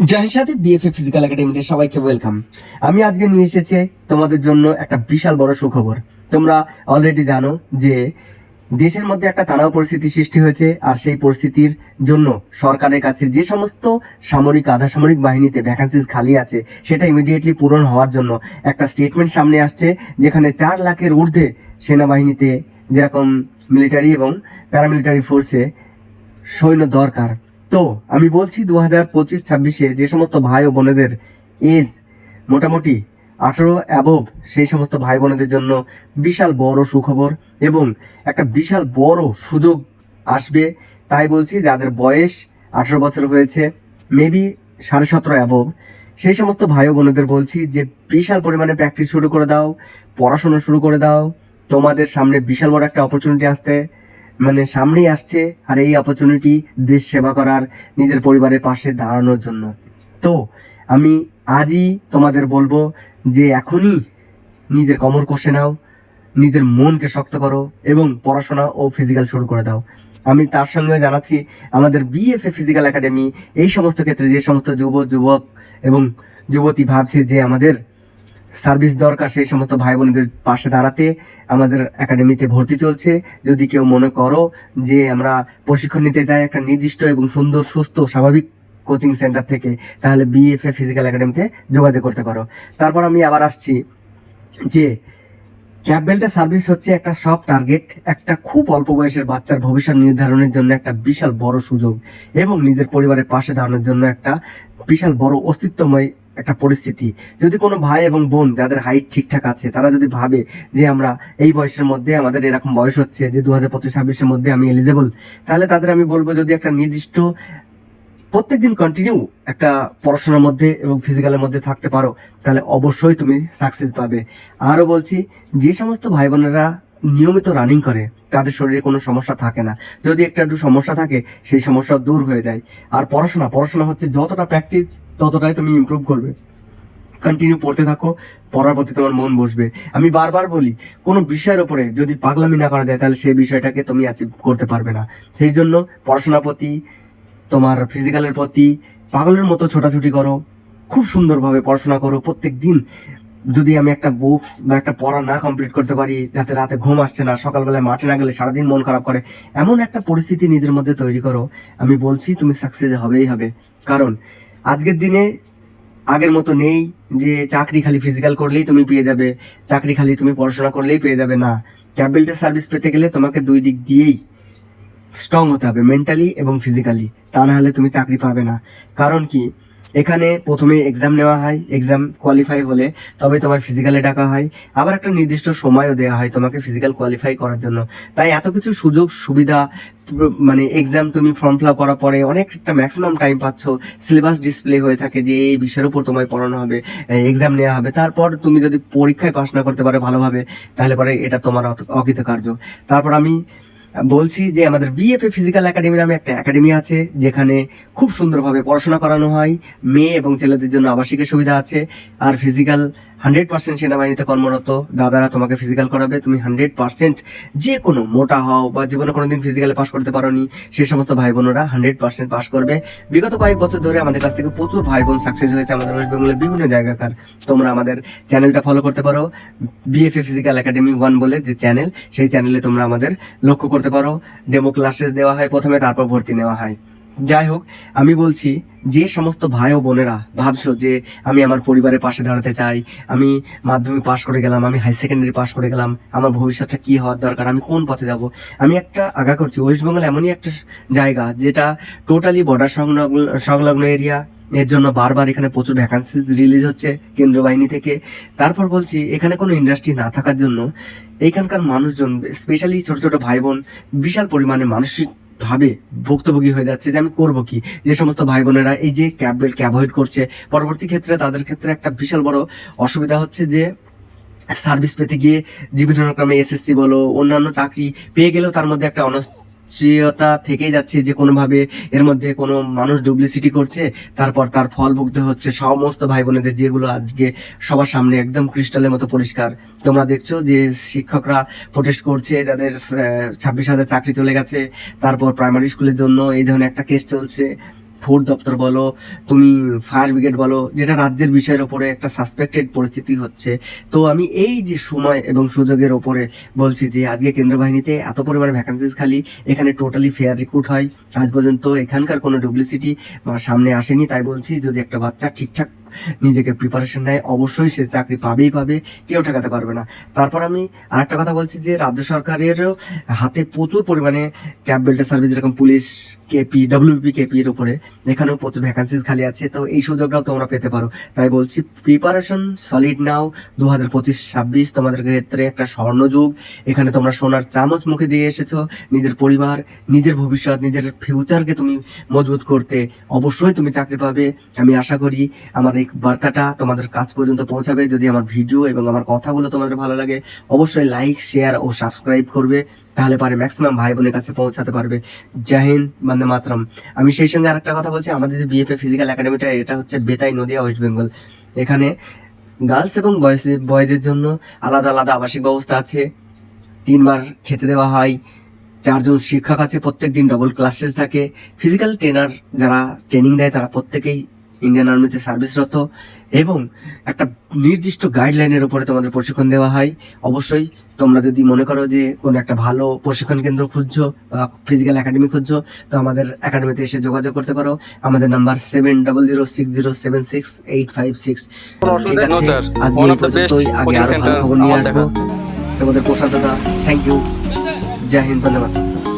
জাহিসাতে BFA physical একাডেমিতে সবাইকে welcome আমি আজকে নিয়ে এসেছি তোমাদের জন্য একটা বিশাল বড় সুখবর। তোমরা অলরেডি জানো যে দেশের মধ্যে একটা তানাও পরিস্থিতি সৃষ্টি হয়েছে আর সেই পরিস্থিতির জন্য সরকারের কাছে যে সমস্ত সামরিক, আধা সামরিক বাহিনীতে ভ্যাকান্সিস খালি আছে, সেটা ইমিডিয়েটলি পূরণ হওয়ার জন্য একটা স্টেটমেন্ট সামনে আসছে, যেখানে চার লাখের ঊর্ধ্বে সেনাবাহিনীতে যেরকম মিলিটারি এবং প্যারামিলিটারি ফোর্সে সৈন্য দরকার। তো আমি বলছি দু হাজার পঁচিশ ছাব্বিশে যে সমস্ত ভাই ও বোনেদের এজ মোটামুটি আঠারো অ্যাবভ সেই সমস্ত ভাই বোনেদের জন্য বিশাল বড় সুখবর এবং একটা বিশাল বড় সুযোগ আসবে। তাই বলছি যাদের বয়স আঠারো বছর হয়েছে মেবি সাড়ে সতেরো অ্যাবভ সেই সমস্ত ভাই বোনেদের বলছি যে বিশাল পরিমাণে প্র্যাকটিস শুরু করে দাও, পড়াশোনা শুরু করে দাও। তোমাদের সামনে বিশাল বড় একটা অপরচুনিটি আসতে মানে সামনেই আসছে আর এই অপরচুনিটি দেশ সেবা করার, নিজের পরিবারের পাশে দাঁড়ানোর জন্য। তো আমি আজই তোমাদের বলব যে এখনই নিজের কমর কষে নাও, নিজের মনকে শক্ত করো এবং পড়াশোনা ও ফিজিক্যাল শুরু করে দাও। আমি তার সঙ্গেও জানাচ্ছি, আমাদের বিএফএ ফিজিক্যাল একাডেমি এই সমস্ত ক্ষেত্রে যে সমস্ত যুব যুবক এবং যুবতী ভাবছে যে আমাদের সার্ভিস দরকার সেই সমস্ত ভাই বোনদের পাশে দাঁড়াতে আমাদের একাডেমিতে ভর্তি চলছে। যদি কেউ মনে করো যে আমরা প্রশিক্ষণ নিতে যাই একটা নির্দিষ্ট এবং সুন্দর, সুস্থ, স্বাভাবিক কোচিং সেন্টার থেকে, তাহলে বিএফএ ফিজিক্যাল একাডেমিতে যোগাযোগ করতে পারো। তারপর আমি আবার আসছি যে ক্যাব বেল্টের সার্ভিস হচ্ছে একটা সব টার্গেট, একটা খুব অল্প বয়সের বাচ্চার ভবিষ্যৎ নির্ধারণের জন্য একটা বিশাল বড় সুযোগ এবং নিজের পরিবারের পাশে দাঁড়ানোর জন্য একটা বিশাল বড় অস্তিত্বময় একটা পরিস্থিতি। যদি কোনো ভাই এবং বোন যাদের হাইট ঠিকঠাক আছে, তারা যদি ভাবে যে আমরা এই বয়সের মধ্যে আমাদের এরকম বয়স হচ্ছে, যে দু হাজার পঁচিশ, ছাব্বিশের মধ্যে আমি এলিজেবল তাহলে তাদের আমি বলব যদি একটা নির্দিষ্ট প্রত্যেকদিন কন্টিনিউ একটা পড়াশোনার মধ্যে এবং ফিজিক্যালের মধ্যে থাকতে পারো, তাহলে অবশ্যই তুমি সাকসেস পাবে। আরও বলছি, যে সমস্ত ভাই বোনেরা নিয়মিত রানিং করে, তাদের শরীরে কোনো সমস্যা থাকে না। যদি একটা একটু সমস্যা থাকে, সেই সমস্যা দূর হয়ে যায়। আর পড়াশোনা পড়াশোনা হচ্ছে যতটা প্র্যাকটিস ততটাই তুমি ইমপ্রুভ করবে। কন্টিনিউ পড়তে থাকো, পড়ার প্রতি তোমার মন বসবে। আমি বারবার বলি, কোনো বিষয়ের উপরে যদি পাগলামি না করা যায়, তাহলে সেই বিষয়টাকে তুমি অ্যাচিভ করতে পারবে না। সেই জন্য পড়াশোনার প্রতি, তোমার ফিজিক্যালের প্রতি, পাগলের মতো ছোটাছুটি করো, খুব সুন্দরভাবে পড়াশোনা করো। প্রত্যেক দিন যদি আমি একটা বুকস বা একটা পড়া না কমপ্লিট করতে পারি, যাতে রাতে ঘুম আসছে না, সকালবেলায় মাঠে না গেলে সারাদিন মন খারাপ করে, এমন একটা পরিস্থিতি নিজের মধ্যে তৈরি করো। আমি বলছি, তুমি সাকসেস হবেই হবে। কারণ আজকের দিনে আগের মতো নেই যে চাকরি খালি ফিজিক্যাল করলেই তুমি পেয়ে যাবে, চাকরি খালি তুমি পড়াশোনা করলেই পেয়ে যাবে না। ক্যাপিটাল সার্ভিস পেতে গেলে তোমাকে দুই দিক দিয়েই স্ট্রং হতে হবে মেন্টালি এবং ফিজিক্যালি তা না হলে তুমি চাকরি পাবে না। কারণ কি? এখানে প্রথমে এক্সাম নেওয়া হয় এক্সাম কোয়ালিফাই হলে তবে তোমার ফিজিক্যালে ডাকা হয়। আবার একটা নির্দিষ্ট সময়ও দেওয়া হয় তোমাকে ফিজিক্যাল কোয়ালিফাই করার জন্য। তাই এত কিছু সুযোগ, সুবিধা মানে এক্সাম তুমি ফর্ম ফিল করার পরে অনেক একটা ম্যাক্সিমাম টাইম পাচ্ছ। সিলেবাস ডিসপ্লে হয়ে থাকে যে এই বিষয়ের উপর তোমায় পড়ানো হবে এক্সাম নেওয়া হবে। তারপর তুমি যদি পরীক্ষায় পাশ না করতে পারো ভালোভাবে, তাহলে পরে এটা তোমার অকৃতকার্য। তারপর আমি বলছি যে আমাদের বিএফএ ফিজিক্যাল একাডেমি নামে একটা একাডেমি আছে, যেখানে খুব সুন্দরভাবে পড়াশোনা করানো হয়, মেয়ে এবং ছেলেদের জন্য আবাসিকের সুবিধা আছে, আর ফিজিক্যাল হান্ড্রেড পার্সেন্ট সেনাবাহিনীতে কর্মরত, দাদারা তোমাকে ফিজিক্যাল করাবে, তুমি হান্ড্রেড পার্সেন্ট যে কোনো মোটা হও বা জীবনে কোনোদিন ফিজিক্যালে পাস করতে পারোনি সেই সমস্ত ভাই বোনেরা হান্ড্রেড পার্সেন্ট পাস করবে। বিগত কয়েক বছর ধরে আমাদের কাছ থেকে প্রচুর ভাই বোন সাকসেস হয়েছে আমাদের ওয়েস্ট বেঙ্গলের বিভিন্ন জায়গাকার। তোমরা আমাদের চ্যানেলটা ফলো করতে পারো। বিএফএ ফিজিক্যাল একাডেমি ওয়ান বলে যে চ্যানেল সেই চ্যানেলে তোমরা আমাদের লক্ষ্য করতে পারো। ডেমো ক্লাসেস দেওয়া হয় প্রথমে, তারপর ভর্তি নেওয়া হয়। যাই হোক আমি বলছি যে সমস্ত ভাই ও বোনেরা ভাবছ যে আমি আমার পরিবারের পাশে দাঁড়াতে চাই, আমি মাধ্যমিক পাশ করে গেলাম, আমি হাই সেকেন্ডারি পাশ করে গেলাম, আমার ভবিষ্যৎটা কি হওয়ার দরকার, আমি কোন পথে যাব? আমি একটা আগা করছি ওয়েস্ট বেঙ্গল এমনই একটা জায়গা যেটা টোটালি বর্ডার সংলগ্ন সংলগ্ন এরিয়া এর জন্য বারবার এখানে প্রচুর ভ্যাকান্সিজ রিলিজ হচ্ছে কেন্দ্র বাহিনী থেকে। তারপর বলছি, এখানে কোনো ইন্ডাস্ট্রি না থাকার জন্য এইখানকার মানুষজন স্পেশালি ছোট ছোট ভাই বোন, বিশাল পরিমাণে মানসিক ভাবে ভুক্তভোগী হয়ে যাচ্ছে যে আমি করব কি? যে সমস্ত ভাই বোনেরা এই যে ক্যাব বেল্টকে অ্যাভয়েড করছে, পরবর্তী ক্ষেত্রে তাদের ক্ষেত্রে একটা বিশাল বড় অসুবিধা হচ্ছে যে সার্ভিস পেতে গিয়ে বিভিন্ন রকমের এসএসসি বলো, অন্যান্য চাকরি পেয়ে গেলেও তার মধ্যে একটা অনিশ্চয়তা থেকে যাচ্ছে যে কোনোভাবে এর মধ্যে কোনো মানুষ ডুপ্লিসিটি করছে, তারপর তার ফল ভুগতে হচ্ছে সমস্ত ভাই বোনেদের যেগুলো আজকে সবার সামনে একদম ক্রিস্টালের মতো পরিষ্কার। তোমরা দেখছ যে শিক্ষকরা প্রোটেস্ট করছে, যাদের ছাব্বিশ হাজার চাকরি চলে গেছে, তারপর প্রাইমারি স্কুলের জন্য এই ধরনের একটা কেস চলছে। ফুড দপ্তর বলো তুমি ফায়ার ব্রিগেড বলো, যেটা রাজ্যের বিষয়ের ওপরে একটা সাসপেক্টেড পরিস্থিতি হচ্ছে। তো আমি এই যে সময় এবং সুযোগের ওপরে বলছি যে আজকে কেন্দ্র বাহিনীতে এত পরিমাণে ভ্যাকান্সিস খালি, এখানে টোটালি ফেয়ার রিক্রুট হয়। আজ পর্যন্ত এখানকার কোনো ডুপ্লিসিটি সামনে আসেনি, তাই বলছি যদি একটা বাচ্চা ঠিকঠাক নিজেকে প্রিপারেশন নেয়। অবশ্যই সে চাকরি পাবেই পাবে, কেউ ঠেকাতে পারবে না। তারপর আমি আরেকটা কথা বলছি যে, রাজ্য সরকারেরও হাতে প্রচুর পরিমাণে ক্যাব বেল্টের সার্ভিস যেরকম পুলিশ কেপি ডব্লিউপি কেপি এর উপরে, এখানেও প্রচুর ভ্যাকান্সিস খালি আছে। তো এই সুযোগটাও তোমরা পেতে পারো। তাই বলছি প্রিপারেশন সলিড নাও দু হাজার পঁচিশ ছাব্বিশ তোমাদের ক্ষেত্রে একটা স্বর্ণযুগ। এখানে তোমরা সোনার চামচ মুখে দিয়ে এসেছ। নিজের পরিবার, নিজের ভবিষ্যৎ, নিজের ফিউচারকে তুমি মজবুত করতে অবশ্যই তুমি চাকরি পাবে। আমি আশা করি আমার এই বার্তাটা তোমাদের কাজ পর্যন্ত পৌঁছাবে। যদি আমার ভিডিও এবং আমার কথাগুলো তোমাদের ভালো লাগে, অবশ্যই লাইক শেয়ার ও সাবস্ক্রাইব করবে। তাহলে পারে ম্যাক্সিমাম ভাই বোনের কাছে পৌঁছাতে পারবে। জাহিন মানে মাতরম। আমি সেই সঙ্গে আরেকটা কথা বলছি, আমাদের যে বিএফএ ফিজিক্যাল একাডেমিটা এটা হচ্ছে বেতাই নদিয়া ওয়েস্ট বেঙ্গল এখানে গার্লস এবং বয়েজ বয়েজের জন্য আলাদা আলাদা আবাসিক ব্যবস্থা আছে। তিনবার খেতে দেওয়া হয়। চারজন শিক্ষক আছে প্রত্যেক দিন ডবল ক্লাসেস থাকে। ফিজিক্যাল ট্রেনার যারা ট্রেনিং দেয়, তারা প্রত্যেকেই ইন্ডিয়ান আর্মিতে সার্ভিসরত এবং একটা নির্দিষ্ট গাইডলাইনের উপরে তোমাদের প্রশিক্ষণ দেওয়া হয়। অবশ্যই তোমরা যদি মনে করো যে কোনো একটা ভালো প্রশিক্ষণ কেন্দ্র খুঁজছো বা ফিজিক্যাল একাডেমি খুঁজছো তো আমাদের একাডেমিতে এসে যোগাযোগ করতে পারো। আমাদের number seven double zero six zero seven six eight five six ঠিক আছে. আজকে এই পর্যন্তই। আগে coaching আরও ভালো খবর নিয়ে আসব। তোমাদের প্রসাদ দাদা thank you Jai Hind Bande Mataram.